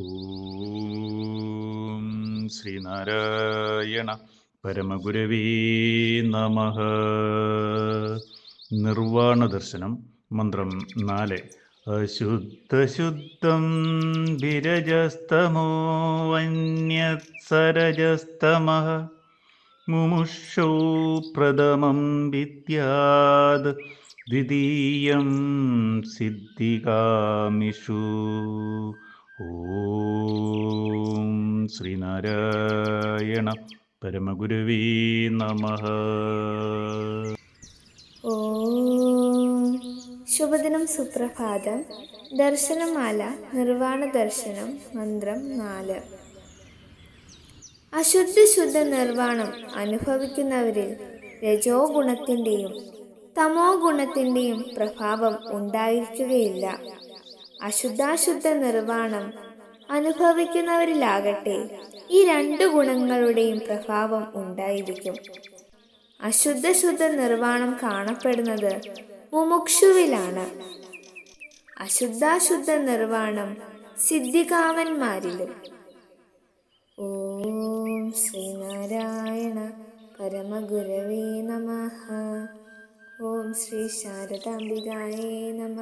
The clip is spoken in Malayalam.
ഓം ശ്രീനാരായണ പരമഗുരവേ നമ. നിർവാണ ദർശനം മന്ത്രം നാല്. അശുദ്ധശുദ്ധം വിരജസ്തമോ വന്യസരജസ്തമ മുമുക്ഷോ പ്രഥമം വിദ്യാത് ദ്വിതീയം സിദ്ധികാമിഷു. ഓം ശ്രീനാരായണ പരമഗുരുവീ നമ. ഓ ശുഭദിനം സുപ്രഭാതം. ദർശനമാല നിർവാണ ദർശനം മന്ത്രം നാല്. അശുദ്ധ ശുദ്ധ നിർവാണം അനുഭവിക്കുന്നവരിൽ രജോ ഗുണത്തിന്റെയും തമോ ഗുണത്തിന്റെയും പ്രഭാവം ഉണ്ടായിരിക്കുകയില്ല. അശുദ്ധാശുദ്ധ നിർവാണം അനുഭവിക്കുന്നവരിലാകട്ടെ. ഈ രണ്ട് ഗുണങ്ങളുടെയും പ്രഭാവം ഉണ്ടായിരിക്കും. അശുദ്ധ ശുദ്ധ നിർവാണം കാണപ്പെടുന്നത് മുമുക്ഷുവിലാണ്. അശുദ്ധാശുദ്ധ നിർവാണം സിദ്ധികാവന്മാരിലും ഓം ശ്രീനാരായണ പരമഗുരവേ നമ. ഓം ശ്രീ ശാരദാംബികായേ നമ.